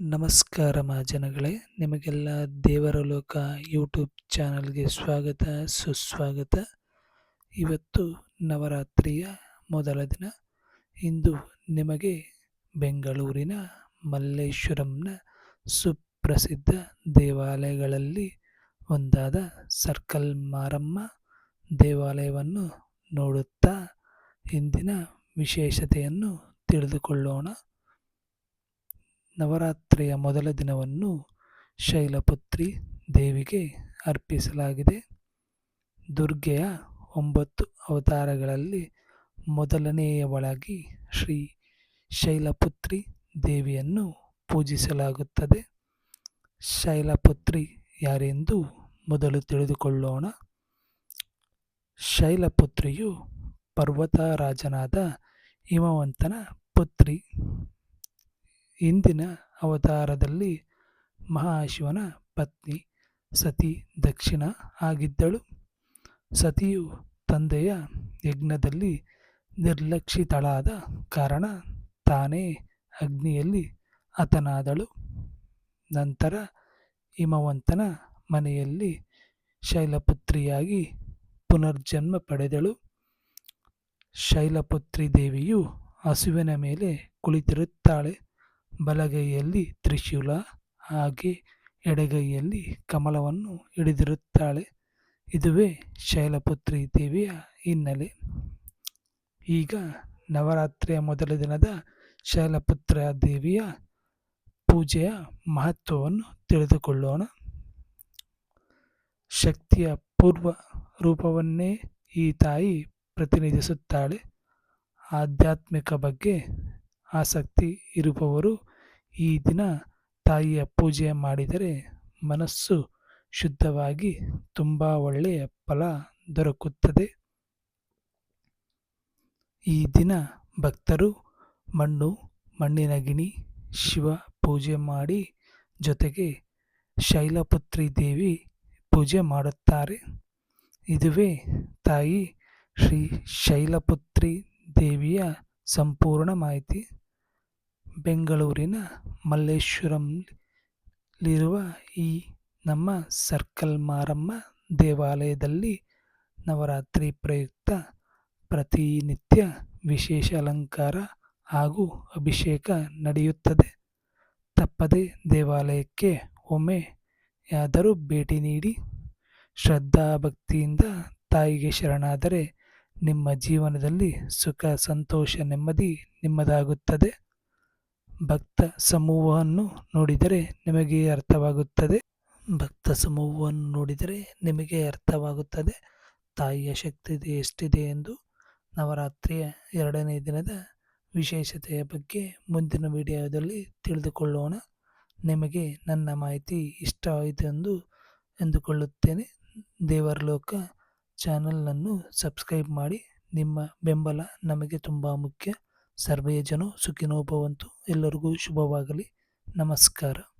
ನಮಸ್ಕಾರ ಮಹಾಜನಗಳೇ ನಿಮಗೆಲ್ಲ ದೇವರ ಲೋಕ ಯೂಟ್ಯೂಬ್ ಚಾನಲ್ಗೆ ಸ್ವಾಗತ, ಸುಸ್ವಾಗತ. ಇವತ್ತು ನವರಾತ್ರಿಯ ಮೊದಲ ದಿನ. ಇಂದು ನಿಮಗೆ ಬೆಂಗಳೂರಿನ ಮಲ್ಲೇಶ್ವರಂನ ಸುಪ್ರಸಿದ್ಧ ದೇವಾಲಯಗಳಲ್ಲಿ ಒಂದಾದ ಸರ್ಕಲ್ ಮಾರಮ್ಮ ದೇವಾಲಯವನ್ನು ನೋಡುತ್ತಾ ಇಂದಿನ ವಿಶೇಷತೆಯನ್ನು ತಿಳಿದುಕೊಳ್ಳೋಣ. ನವರಾತ್ರಿಯ ಮೊದಲ ದಿನವನ್ನು ಶೈಲಪುತ್ರಿ ದೇವಿಗೆ ಅರ್ಪಿಸಲಾಗಿದೆ. ದುರ್ಗೆಯ ಒಂಬತ್ತು ಅವತಾರಗಳಲ್ಲಿ ಮೊದಲನೆಯವಳಾಗಿ ಶ್ರೀ ಶೈಲಪುತ್ರಿ ದೇವಿಯನ್ನು ಪೂಜಿಸಲಾಗುತ್ತದೆ. ಶೈಲಪುತ್ರಿ ಯಾರೆಂದು ಮೊದಲು ತಿಳಿದುಕೊಳ್ಳೋಣ. ಶೈಲಪುತ್ರಿಯು ಪರ್ವತರಾಜನಾದ ಹಿಮವಂತನ ಪುತ್ರಿ. ಇಂದಿನ ಅವತಾರದಲ್ಲಿ ಮಹಾಶಿವನ ಪತ್ನಿ ಸತಿ ದಕ್ಷಿಣ ಆಗಿದ್ದಳು. ಸತಿಯು ತಂದೆಯ ಯಜ್ಞದಲ್ಲಿ ನಿರ್ಲಕ್ಷಿತಳಾದ ಕಾರಣ ತಾನೇ ಅಗ್ನಿಯಲ್ಲಿ ಹತನಾದಳು. ನಂತರ ಹಿಮವಂತನ ಮನೆಯಲ್ಲಿ ಶೈಲಪುತ್ರಿಯಾಗಿ ಪುನರ್ಜನ್ಮ ಪಡೆದಳು. ಶೈಲಪುತ್ರಿ ದೇವಿಯು ಹಸುವಿನ ಮೇಲೆ ಕುಳಿತಿರುತ್ತಾಳೆ. ಬಲಗೈಯಲ್ಲಿ ತ್ರಿಶೂಲ ಹಾಗೆ ಎಡಗೈಯಲ್ಲಿ ಕಮಲವನ್ನು ಹಿಡಿದಿರುತ್ತಾಳೆ. ಇದುವೇ ಶೈಲಪುತ್ರಿ ದೇವಿಯ ಹಿನ್ನೆಲೆ. ಈಗ ನವರಾತ್ರಿಯ ಮೊದಲ ದಿನದ ಶೈಲಪುತ್ರ ದೇವಿಯ ಪೂಜೆಯ ಮಹತ್ವವನ್ನು ತಿಳಿದುಕೊಳ್ಳೋಣ. ಶಕ್ತಿಯ ಪೂರ್ವ ರೂಪವನ್ನೇ ಈ ತಾಯಿ ಪ್ರತಿನಿಧಿಸುತ್ತಾಳೆ. ಆಧ್ಯಾತ್ಮಿಕ ಬಗ್ಗೆ ಆಸಕ್ತಿ ಇರುವವರು ಈ ದಿನ ತಾಯಿಯ ಪೂಜೆ ಮಾಡಿದರೆ ಮನಸ್ಸು ಶುದ್ಧವಾಗಿ ತುಂಬ ಒಳ್ಳೆಯ ಫಲ ದೊರಕುತ್ತದೆ. ಈ ದಿನ ಭಕ್ತರು ಮಣ್ಣು, ಮಣ್ಣಿನ ಗಿಣಿ, ಶಿವ ಪೂಜೆ ಮಾಡಿ ಜೊತೆಗೆ ಶೈಲಪುತ್ರಿ ದೇವಿ ಪೂಜೆ ಮಾಡುತ್ತಾರೆ. ಇದುವೇ ತಾಯಿ ಶ್ರೀ ಶೈಲಪುತ್ರಿ ದೇವಿಯ ಸಂಪೂರ್ಣ ಮಾಹಿತಿ. ಬೆಂಗಳೂರಿನ ಮಲ್ಲೇಶ್ವರಂಲಿರುವ ಈ ನಮ್ಮ ಸರ್ಕಲ್ ಮಾರಮ್ಮ ದೇವಾಲಯದಲ್ಲಿ ನವರಾತ್ರಿ ಪ್ರಯುಕ್ತ ಪ್ರತಿನಿತ್ಯ ವಿಶೇಷ ಅಲಂಕಾರ ಹಾಗೂ ಅಭಿಷೇಕ ನಡೆಯುತ್ತದೆ. ತಪ್ಪದೆ ದೇವಾಲಯಕ್ಕೆ ಒಮ್ಮೆಯಾದರೂ ಭೇಟಿ ನೀಡಿ ಶ್ರದ್ಧಾಭಕ್ತಿಯಿಂದ ತಾಯಿಗೆ ಶರಣಾದರೆ ನಿಮ್ಮ ಜೀವನದಲ್ಲಿ ಸುಖ, ಸಂತೋಷ, ನೆಮ್ಮದಿ ನಿಮ್ಮದಾಗುತ್ತದೆ. ಭಕ್ತ ಸಮೂಹವನ್ನು ನೋಡಿದರೆ ನಿಮಗೆ ಅರ್ಥವಾಗುತ್ತದೆ. ಭಕ್ತ ಸಮೂಹವನ್ನು ನೋಡಿದರೆ ನಿಮಗೆ ಅರ್ಥವಾಗುತ್ತದೆ. ತಾಯಿಯ ಶಕ್ತಿ ಎಷ್ಟಿದೆ ಎಂದು ನವರಾತ್ರಿಯ ಎರಡನೇ ದಿನದ ವಿಶೇಷತೆಯ ಬಗ್ಗೆ ಮುಂದಿನ ವಿಡಿಯೋದಲ್ಲಿ ತಿಳಿದುಕೊಳ್ಳೋಣ. ನಿಮಗೆ ನನ್ನ ಮಾಹಿತಿ ಇಷ್ಟವಾಯಿತು ಎಂದು ಎಂದುಕೊಳ್ಳುತ್ತೇನೆ. ದೇವರ ಲೋಕ ಚಾನಲನ್ನು ಸಬ್ಸ್ಕ್ರೈಬ್ ಮಾಡಿ. ನಿಮ್ಮ ಬೆಂಬಲ ನಮಗೆ ತುಂಬ ಮುಖ್ಯ. ಸರ್ವೇ ಜನೋ ಸುಖಿನೋ ಭವಂತು ಎಲ್ಲರಿಗೂ ಶುಭವಾಗಲಿ. ನಮಸ್ಕಾರ.